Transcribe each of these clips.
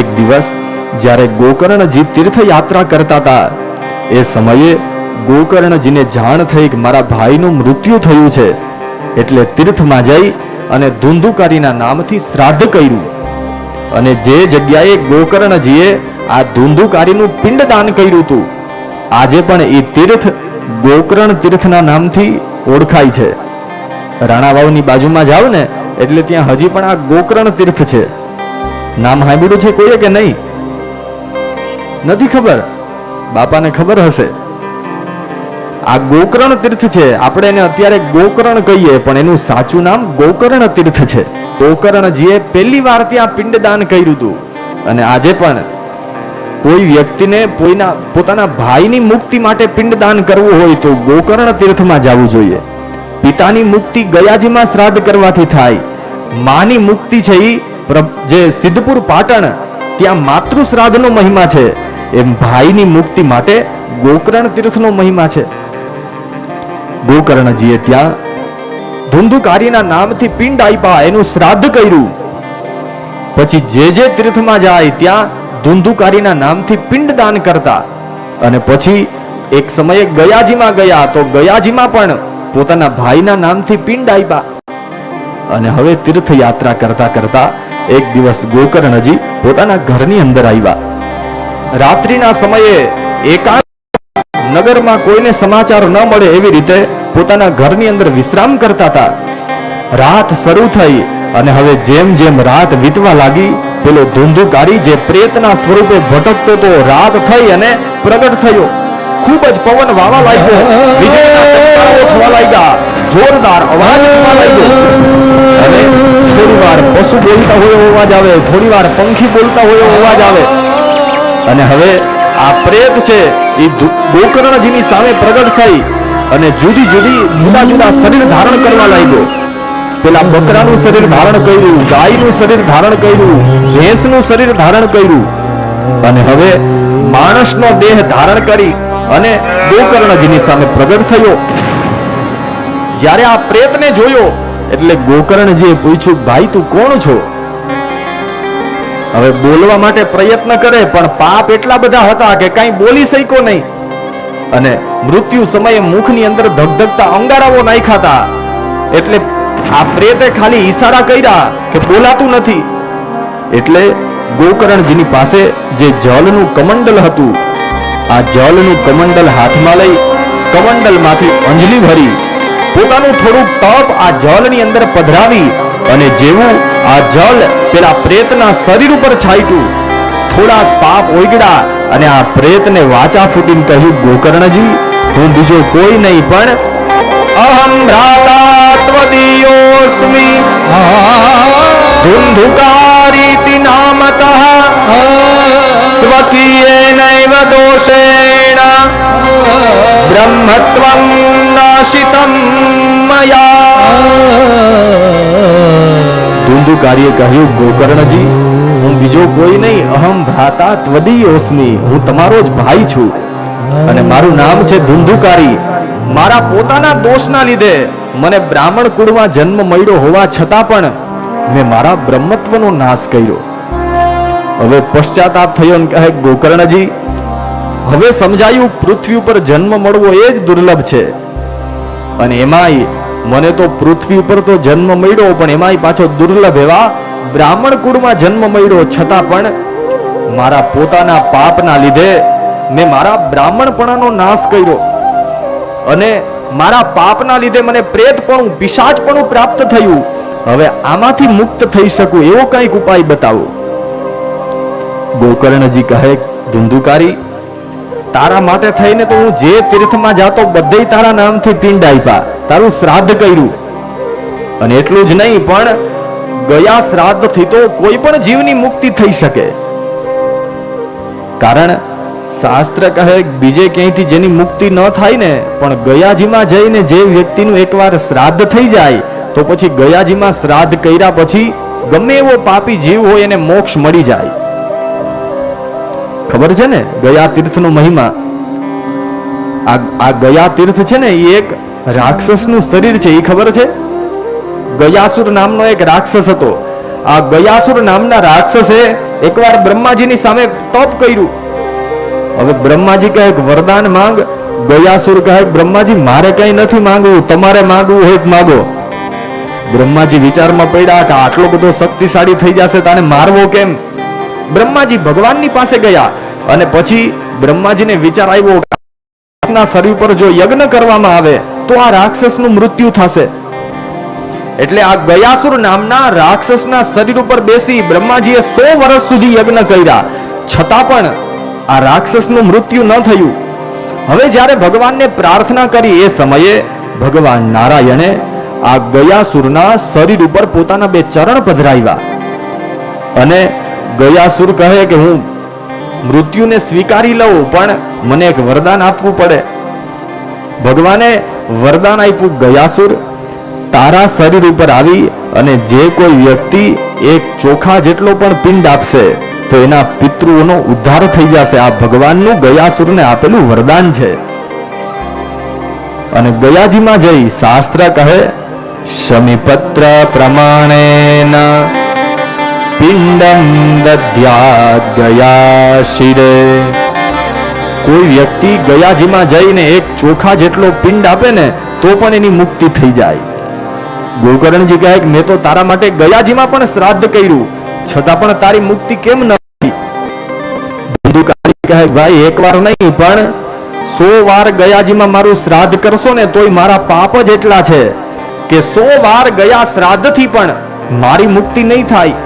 એક દિવસ જ્યારે ગોકર્ણજી તીર્થયાત્રા કરતા હતા, એ સમયે ગોકર્ણજીને જાણ થઈ કે મારા ભાઈનું મૃત્યુ થયું છે, એટલે તીર્થમાં જઈ અને ધુંધુકારીના નામથી શ્રાદ્ધ કર્યું. અને જે જગ્યાએ ગોકર્ણજીએ આ ધુંધુકારીનું પિંડદાન કર્યું હતું, આજે પણ એ તીર્થ ગોકર્ણ તીર્થના નામથી ઓળખાય છે. રાણાવાવની બાજુમાં જાવ ને, એટલે ત્યાં હજી પણ આ ગોકર્ણ તીર્થ છે. નામ સાંભળ્યું છે કોઈએ કે નહીં? નથી ખબર. બાપાને ખબર હશે. આ ગોકર્ણ તીર્થ છે. આપણે એને અત્યારે ગોકર્ણ કહીએ, પણ એનું સાચું નામ ગોકર્ણ તીર્થ છે. ગોકર્ણજીએ પહેલી વાર ત્યાં પિંડદાન કર્યું હતું. અને આજે પણ કોઈ વ્યક્તિને કોઈના પોતાના ભાઈની મુક્તિ માટે પિંડદાન કરવું હોય તો ગોકર્ણ તીર્થમાં જવું જોઈએ. પિતાની મુક્તિ ગયાજીમાં શ્રાદ્ધ કરવાથી થાય. માની મુક્તિ છે પ્ર- જે સિદ્ધપુર પાટણ, ત્યાં માતૃ મહિમા છે. એમ ભાઈની મુક્તિ માટે ગોકર્ણ તીર્થનો મહિમા છે. ગોકર્ણજીએ ત્યાં ધુંધુકારીના નામથી પિંડ આપ્યા, એનું શ્રાદ્ધ કર્યું. પછી જે જે તીર્થમાં જાય, ત્યાં ધુંધુકારીના નામથી પિંડદાન કરતા. અને પછી એક સમયે ગયાજીમાં ગયા, તો ગયાજીમાં પણ પોતાના ભાઈના નામથી પિંડ આપ્યા. અને હવે તીર્થયાત્રા કરતા કરતા એક દિવસ ગોકર્ણજી પોતાના ઘરની અંદર આવ્યા. રાત્રિના સમયે એકાંત નગરમાં કોઈને સમાચાર ન મળે એવી રીતે પોતાના ઘરની અંદર વિશ્રામ કરતા હતા. રાત શરૂ થઈ અને હવે જેમ જેમ રાત વીતવા લાગી, પેલો ધૂંધુકારી જે પ્રેતના સ્વરૂપે ભટકતો તો રાત થઈ અને પ્રગટ થયો. ખૂબ જ પવન વાવા લાગ્યો. વીજળીના ચમકારો થવા લાગ્યા. જોરદાર અવાજ અને થોડી વાર પશુ બોલતા હોય એવો અવાજ આવે થોડી વાર પંખી બોલતા હોય એવો અવાજ આવે. અને હવે આ પ્રેત છે, એ ગોકર્ણજીની સામે પ્રગટ થઈ અને જુદી જુદી, જુદા જુદા શરીર ધારણ કરવા લાગ્યો. પેલા બકરાનું શરીર ધારણ કર્યું, ગાયનું શરીર ધારણ કર્યું, ભેંસનું શરીર ધારણ કર્યું. અને હવે માણસનો દેહ ધારણ કરી અને ગોકર્ણજીની સામે પ્રગટ થયો. જ્યારે આ પ્રેતને જોયો, એટલે ગોકર્ણજીએ પૂછ્યું, ભાઈ, તું કોણ છો? હવે બોલવા માટે પ્રયત્ન કરે, પણ પાપ એટલા બધા હતા કે કઈ બોલી શક્યો નહીં. અને મૃત્યુ સમયે મુખની અંદર ધગધગતા અંગારાઓ નાખ્યા એટલે આ પ્રેતે ખાલી ઈશારા કર્યા કે બોલાતું નથી. એટલે ગોકર્ણજીની પાસે જે જળનું કમંડલ હતું, આ જળનું કમંડલ હાથમાં લઈ કમંડલમાંથી અંજલિ ભરી પોતાનું થોડું તપ આ જળની અંદર પધરાવી અને જેવું આ જળ પેલા પ્રેતના શરીર ઉપર છાંટ્યું થોડા પાપ ઓગળ્યા અને આ પ્રેતને વાચા ફૂટીને કહ્યું, ગોકર્ણજી, હું બીજો કોઈ નહીં, પણ અહમ ભ્રાતા ત્વદીયોસ્મિ નામતઃ સ્વકીયેનૈવ દોષેણ. બ્રહ્મત્વં નાશિતમ મયા. ધુંધુકારીએ કહ્યું, ગોકર્ણજી, હું બીજો કોઈ નહીં, અહમ ભ્રાતા ત્વદીયોસ્મિ. હું તમારો જ ભાઈ છું. અને મારું નામ છે ધુંધુકારી. મારા પોતાના દોષના લીધે મને બ્રાહ્મણ કુળમાં જન્મ મળ્યો હોવા છતાં પણ મેં મારા બ્રહ્મત્વનો નાશ કર્યો. હવે પશ્ચાતાપ થયો ને કહે, ગોકર્ણજી, હવે સમજાયું પૃથ્વી ઉપર જન્મ મળવો એ જ દુર્લભ છે. અને એમાંય મને તો પૃથ્વી ઉપર તો જન્મ મળ્યો, પણ એમાંય પાછો દુર્લભ એવા બ્રાહ્મણ કુળમાં જન્મ મળ્યો છતાં પણ મારા પોતાના પાપના લીધે મેં મારા બ્રાહ્મણપણાનો નાશ કર્યો. અને મારા પાપના લીધે મને પ્રેતપણું, પિશાચપણું પ્રાપ્ત થયું. હવે આમાંથી મુક્ત થઈ શકું એવો કંઈક ઉપાય બતાવો. ગોકર્ણજી કહે, ધુંધુકારી, તારા માટે થઈને તો હું જે તીર્થમાં જાતો બધે તારા નામથી પિંડ આપ્યા તારું શ્રાદ્ધ કર્યું. અને એટલું જ નહીં, પણ ગયા શ્રાદ્ધથી તો કોઈ પણ જીવની મુક્તિ થઈ શકે. કારણ શાસ્ત્ર કહે, બીજે ક્યાંયથી જેની મુક્તિ ન થાય ને, પણ ગયાજીમાં જઈને જે વ્યક્તિનું એકવાર શ્રાદ્ધ થઈ જાય, તો પછી ગયાજીમાં શ્રાદ્ધ કર્યા પછી ગમે એવો પાપી જીવ હોય એને મોક્ષ મળી જાય. ખબર છે ને? ગયા તીર્થનો મહિમા. આ ગયા તીર્થ છે ને એ એક રાક્ષસનું શરીર છે એ ખબર છે? ગયાસુર નામનો એક રાક્ષસ હતો. આ ગયાસુર નામના રાક્ષસે એકવાર બ્રહ્માજીની સામે તપ કર્યું. હવે બ્રહ્માજી કહે વરદાન માંગ. ગયાસુર કહે, બ્રહ્માજી, મારે કઈ નથી માંગવું, તમારે માંગવું હોય માગો. બ્રહ્માજી વિચારમાં પડ્યા કે આટલો બધો શક્તિશાળી થઈ જશે તાને મારવો કેમ? બ્રહ્માજી ભગવાનની પાસે ગયા અને પછી બ્રહ્માજીને વિચાર આવ્યો ના શરીર પર જો યજ્ઞ કરવામાં આવે તો આ રાક્ષસનું મૃત્યુ થશે. એટલે આ ગયાસુર નામના રાક્ષસના શરીર ઉપર બેસી બ્રહ્માજીએ સો વર્ષ સુધી યજ્ઞ કર્યા. છતાં પણ આ રાક્ષસનું મૃત્યુ ન થયું. હવે જ્યારે ભગવાનને પ્રાર્થના કરી એ સમયે ભગવાન નારાયણે આ ગયાસુરના શરીર ઉપર પોતાના બે ચરણ પધરાવ્યા અને ગયાસુર કહે કે હું મૃત્યુને સ્વીકારી લઉં, પણ મને એક વરદાન આપવું પડે. ભગવાને વરદાન આપ્યું ગયાસુર તારા શરીર ઉપર આવી અને જે કોઈ વ્યક્તિ એક ચોખા જેટલો પણ પિંડ આપશે, તો એના પિતૃઓનો ઉદ્ધાર થઈ જશે. આ ભગવાનનું ગયાસુરને આપેલું વરદાન છે. અને ગયાજીમાં જઈ શાસ્ત્ર કહે, શમીપત્ર પ્રમાણેન પિંડમ દધ્યાદ શિરે કોઈ વ્યક્તિ ગયાજીમાં જઈને એક ચોખા જેટલો પિંડ આપે ને, તો પણ એની મુક્તિ થઈ જાય. ગોકર્ણજી કહે કે મેં તો તારા માટે ગયાજીમાં પણ શ્રાદ્ધ કર્યું. છતાં પણ તારી મુક્તિ કેમ ન કહે, ભાઈ, એકવાર નહીં, પણ સો વાર ગયાજીમાં મારું શ્રાદ્ધ કરશો ને, તોય મારા પાપ જ એટલા છે કે સો વાર ગયા શ્રાદ્ધથી પણ મારી મુક્તિ નહીં થાય.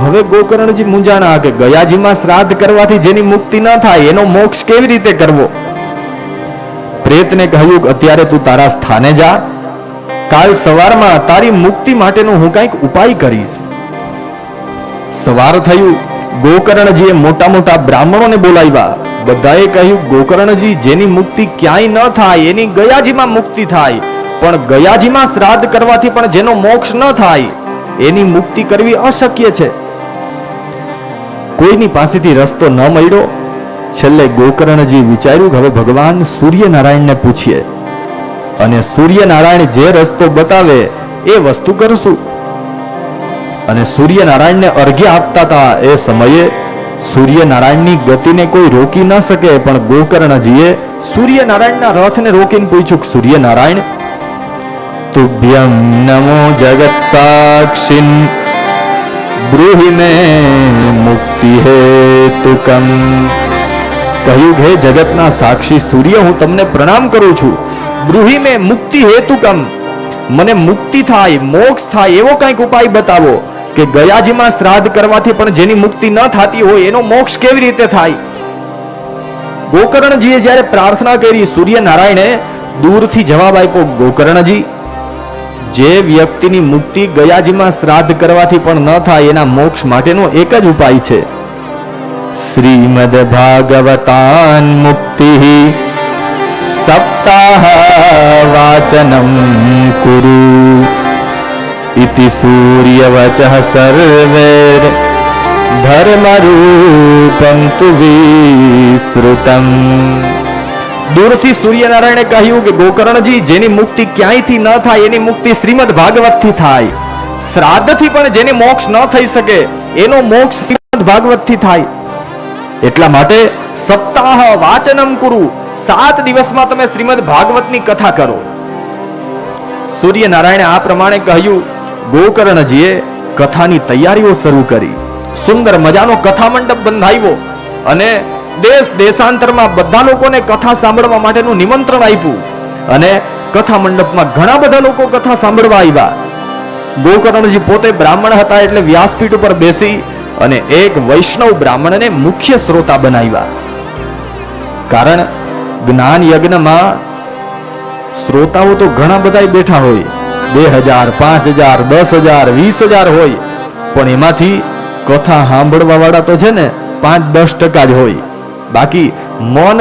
હવે ગોકર્ણજી મૂંઝાણા કે ગયાજીમાં શ્રાદ્ધ કરવાથી જેની મુક્તિ ન થાય, એનો મોક્ષ કેવી રીતે કરવો? પ્રેતને કહ્યું અત્યારે તું તારા સ્થાને જા. કાલ સવારમાં તારી મુક્તિ માટેનો હું કંઈક ઉપાય કરીશ. સવાર થયું. ગોકર્ણજીએ મોટા મોટા બ્રાહ્મણોને બોલાવ્યા. બધાએ કહ્યું, ગોકર્ણજી, જેની મુક્તિ ક્યાંય ન થાય, એની ગયાજીમાં મુક્તિ થાય. પણ ગયાજીમાં શ્રાદ્ધ કરવાથી પણ જેનો મોક્ષ ન થાય, એની મુક્તિ કરવી અશક્ય છે. કોઈની પાસેથી રસ્તો ન મળ્યો? છેલ્લે ગોકર્ણજી વિચાર્યું, હવે ભગવાન સૂર્યનારાયણને પૂછીએ. અને સૂર્યનારાયણ જે રસ્તો બતાવે એ વસ્તુ કરશું. અને સૂર્યનારાયણને અર્ઘ્ય આપતા હતા એ સમયે સૂર્યનારાયણની ગતિને કોઈ રોકી ન શકે, પણ ગોકર્ણજીએ સૂર્યનારાયણના રથને રોકીને પૂછ્યું, સૂર્યનારાયણ, તુભ્યમ નમો જગત સાક્ષિન બ્રૂહિ મુક્તિ હેતુકમ કહ્યું કે હે જગતના સાક્ષી સૂર્ય, હું તમને પ્રણામ કરું છું. બ્રુહી મે મુક્તિ હેતુકમ મને મુક્તિ થાય, મોક્ષ થાય, એવો કંઈક ઉપાય બતાવો કે ગયાજીમાં શ્રાદ્ધ કરવાથી પણ જેની મુક્તિ ન થતી હોય, એનો મોક્ષ કેવી રીતે થાય? ગોકર્ણજીએ જ્યારે પ્રાર્થના કરી, સૂર્યનારાયણે દૂરથી જવાબ આપ્યો, ગોકર્ણજી જે વ્યક્તિની મુક્તિ ગયાજીમાં શ્રાદ્ધ કરવાથી પણ ન થાય એના મોક્ષ માટેનો એક જ ઉપાય છે. શ્રીમદ ભાગવતાન મુક્તિ સપ્તાહ વાચનમ કુરુ. ઇતિ સૂર્યવચઃ સર્વેર ધર્મરૂપમ તુ વિશ્રુતમ દૂરથી સૂર્યનારાયણે કહ્યું કે, ગોકર્ણજી, જેની મુક્તિ ક્યાંયથી ન થાય, એની મુક્તિ શ્રીમદ ભાગવતથી થાય. શ્રાદ્ધથી પણ જેને મોક્ષ ન થઈ શકે, એનો મોક્ષ શ્રીમદ ભાગવતથી થાય. એટલા માટે સપ્તાહ વાચનમ કુરુ. સાત દિવસમાં તમે શ્રીમદ ભાગવતની કથા કરો. સૂર્યનારાયણે આ પ્રમાણે કહ્યું, ગોકર્ણજીએ કથાની તૈયારીઓ શરૂ કરી. સુંદર મજાનો કથા મંડપ બંધાવ્યો અને દેશ દેશાંતરમાં બધા લોકોને કથા સાંભળવા માટેનું નિમંત્રણ આપ્યું. અને કથા મંડપમાં ઘણા બધા લોકો કથા સાંભળવા આવ્યા. ગોકર્ણજી પોતે બ્રાહ્મણ હતા એટલે વ્યાસપીઠ ઉપર બેસી અને એક વૈષ્ણવ બ્રાહ્મણને મુખ્ય શ્રોતા બનાવ્યા. કારણ જ્ઞાન યજ્ઞમાં શ્રોતાઓ તો ઘણા બધા બેઠા હોય. બે હજાર, પાંચ હજાર, દસ હજાર, વીસ હજાર હોય. પણ એમાંથી કથા સાંભળવા વાળા તો છે ને પાંચ દસ ટકા જ હોય. બાકી મન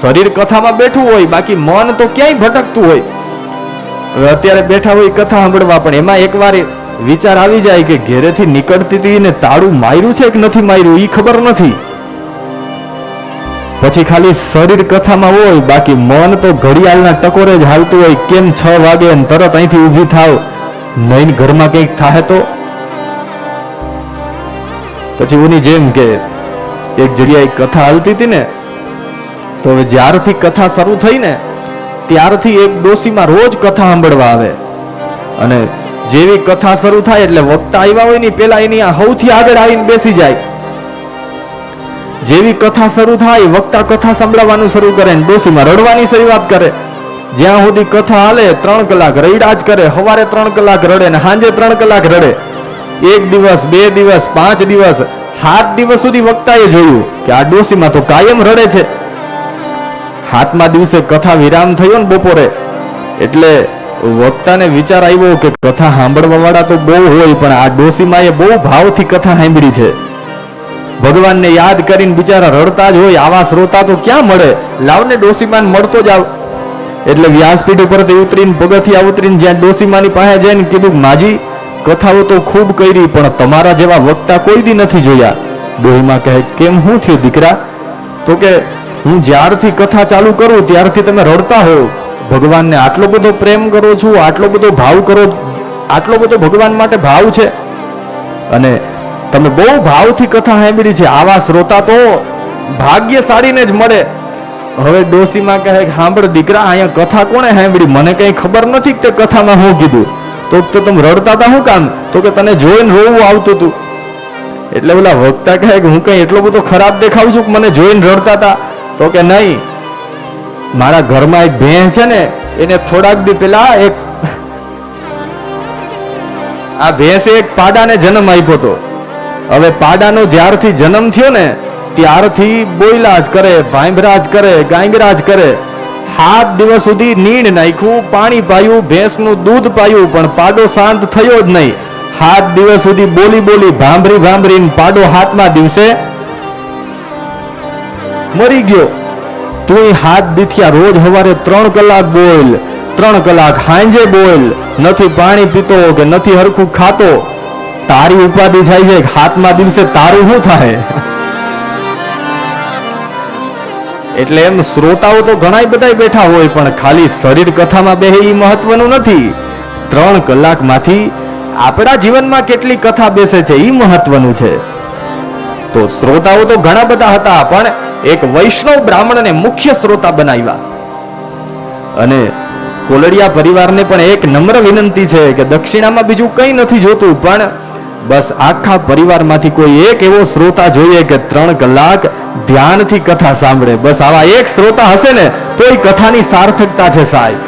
શરીર કથામાં બેઠું હોય, બાકી મન તો ક્યાંય ભટકતું હોય. અત્યારે બેઠા હોય કથા સાંભળવા, પણ એમાં એકવાર વિચાર આવી જાય કે ઘેરેથી નીકળતી હતી ને તાળું માર્યું છે કે નથી માર્યું એ ખબર નથી. પછી ખાલી શરીર કથામાં હોય, બાકી મન તો ઘડિયાળના ટકોરે જ હાલતું હોય, કેમ છ વાગે તરત અહીંથી ઊભી થાવ? નહીં ઘરમાં કંઈક થાય તો? પછી ઉની જેમ કે એક જગ્યાએ કથા હાલતી હતી ને, તો હવે જ્યારથી કથા શરૂ થઈ ને ત્યારથી એક ડોસીમાં રોજ કથા સાંભળવા આવે. અને જેવી કથા શરૂ થાય એટલે વક્તા આવ્યા હોય ને, પેલા એની આ સૌથી આગળ આવીને બેસી જાય. જેવી કથા શરૂ થાય, વક્તા કથા સંભળાવવાનું શરૂ કરે ને ડોસીમાં રડવાની શરૂઆત કરે. જ્યાં સુધી કથા હાલે, ત્રણ કલાક રડ્યા જ કરે. સવારે ત્રણ કલાક રડે ને સાંજે ત્રણ કલાક રડે. એક દિવસ, બે દિવસ, પાંચ દિવસ સાત દિવસ સુધી વક્તાએ જોયું કે આ ડોસીમાં તો કાયમ રડે છે. હાથમાં દિવસે કથા વિરામ થયો ને બપોરે, એટલે વક્તાને વિચાર આવ્યો કે કથા સાંભળવા વાળા તો બહુ હોય, પણ આ ડોસીમાં એ બહુ ભાવથી કથા સાંભળી છે. ભગવાનને યાદ કરીને બિચારા રડતા જ હોય, આવા શ્રોતા તો ક્યાં મળે? લાવને ડોસીમાન મળતો જ આવ. એટલે વ્યાસપીઠ ઉપરથી ઉતરીને, પગથિયા ઉતરીને જ્યાં ડોસીમાની પાસે જઈને કીધું માજી કથાઓ તો ખૂબ કરી, પણ તમારા જેવા વક્તા કોઈ દી નથી જોયા. ડોહીમાં કહે, કેમ હું થયું દીકરા? તો કે, હું જ્યારથી કથા ચાલુ કરું, ત્યારથી તમે રડતા હો ભગવાનને આટલો બધો પ્રેમ કરો છું, આટલો બધો ભાવ કરો, આટલો બધો ભગવાન માટે ભાવ છે? અને તમે બહુ ભાવથી કથા સાંભળી છે, આવા શ્રોતા તો ભાગ્યશાળીને જ મળે. હવે ડોસીમાં કહે સાંભળ દીકરા, અહીંયા કથા કોણે સાંભળી? મને કઈ ખબર નથી કે કથામાં હું કીધું. તો તો તમે રડતા હતા શું કામ? તો કે તને જોઈને રોવું આવતું હતું. એટલે ઓલા વક્તા કહે કે હું કઈ એટલો બધો ખરાબ દેખાઉં છું કે મને જોઈને રડતા હતા. તો કે નહીં, મારા ઘરમાં એક ભેંસ છે ને, એને થોડાક દી પેલા એક આ ભેંસે એક પાડાને જન્મ આપ્યો હતો. હવે પાડાનો જ્યારથી જન્મ થયો ને, ત્યારથી બોયલા જ કરે, ભાંભરા જ કરે, ગાંગરા જ કરે. સાત દિવસ સુધી નીણ નાખ્યું, પાણી પાયું, ભેંસનું દૂધ પાયું, પણ પાડો શાંત થયો જ નહીં. સાત દિવસ સુધી બોલી બોલી ભાંભરી ભાંભરીને પાડો હાથમાં દિવસે. મરી ગયો. તું હાથ દીથિયા રોજ સવારે ત્રણ કલાક બોલ ત્રણ કલાક હાંજે બોલ નથી પાણી પીતો કે નથી હરખું ખાતો. તારી ઉપાધિ થાય છે હાથમાં દિવસે તારું શું થાય? એટલે એમ શ્રોતાઓ તો ઘણા બધા બેઠા હોય, પણ ખાલી શરીર કથામાં બેહે એ મહત્વનું નથી. ત્રણ કલાકમાંથી આપણા જીવનમાં કેટલી કથા બેસે છે એ મહત્વનું છે. તો શ્રોતાઓ તો ઘણા બધા હતા, પણ એક વૈષ્ણવ બ્રાહ્મણને મુખ્ય શ્રોતા બનાવ્યા. અને કોલડિયા પરિવારને પણ એક નમ્ર વિનંતી છે કે દક્ષિણામાં બીજું કંઈ નથી જોતું, પણ બસ આખા પરિવારમાંથી કોઈ એક એવો શ્રોતા જોઈએ કે ત્રણ કલાક ધ્યાનથી કથા સાંભળે. બસ આવા એક શ્રોતા હશે ને, તો એ કથાની સાર્થકતા છે સાહેબ.